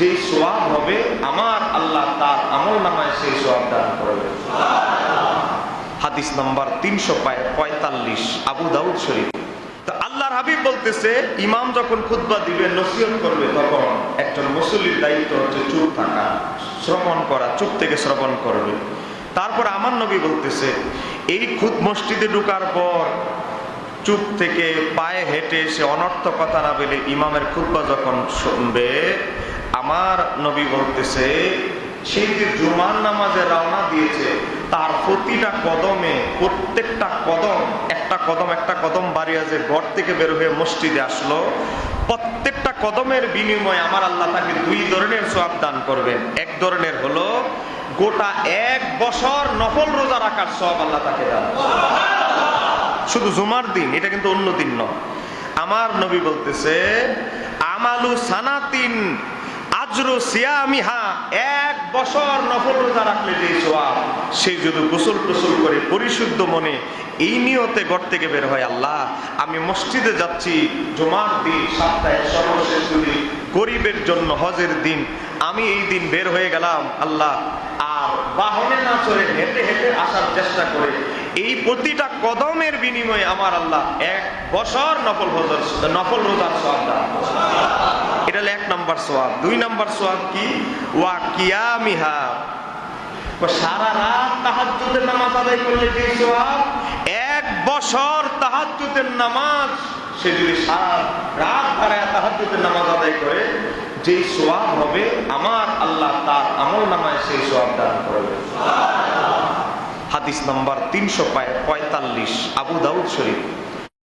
যে সোয়াব হবে, আমার আল্লাহ তার আমল নামায় সেই সোয়াব দান করবে। হাদিস নাম্বার তিনশো পঁয়তাল্লিশ, আবু দাউদ শরীফ। আল্লাহর হাবিব বলতেছে, ইমাম যখন দিবে, নসিহত করবে, তখন একজন মুসল্লির দায়িত্ব হচ্ছে চুপ থাকা, শ্রবণ করা, চুপ থেকে শ্রবণ করবে। তারপর আমার নবী বলতেছে, এই খুদ মসজিদে ঢুকার পর চুপ থেকে পায়ে হেঁটে সে অনর্থ কথা না বলে ইমামের খুতবা যখন শুনবে আমার নবী বলতেছে সেই যে জুমার নামাজে রওনা দিয়েছে, তার প্রতিটা কদমে, প্রত্যেকটা কদম, একটা কদম একটা কদম বাড়িয়া যে ঘর থেকে বের হয়ে মসজিদে আসলো, প্রত্যেকটা কদমের বিনিময়ে আমার আল্লাহ তাকে দুই ধরনের সব দান করবেন। এক ধরনের হলো, গোটা এক বছর নফল রোজা রাখার সব আল্লাহ তাকে দান শুধু জুমার দিন, এটা কিন্তু অন্য দিন নয়। আমার নবী বলতেছে, আমালু সানাতিন এক বছর রাখলে যে সেই যদি গোসল করে পরিশুদ্ধ মনে এই ঘর থেকে বের হয়, আল্লাহ, আমি মসজিদে যাচ্ছি সপ্তাহে গরিবের জন্য হজের দিন, আমি এই দিন বের হয়ে গেলাম, আল্লাহ, আর বাহনে না চড়ে হেঁটে হেঁটে আসার চেষ্টা করে এই প্রতিটা কদমের বিনিময়ে আমার আল্লাহ এক বছর নফল হজর, নফল রোজার করছেন। এটা এক নম্বর সোয়াব দুই নম্বর সোয়াব কি? ওয়া কিয়ামিহা। সারা রাত তাহাজ্জুদের নামাজ আদায় সোয়াব এক বছর নামাজ রাত আদায় করে সোয়াব হবে, আমার আল্লাহ তার আমল নামায় সেই সোয়াব দান করবে। হাদিস নম্বর তিনশো পঁয়তাল্লিশ আবু দাউদ শরীফ।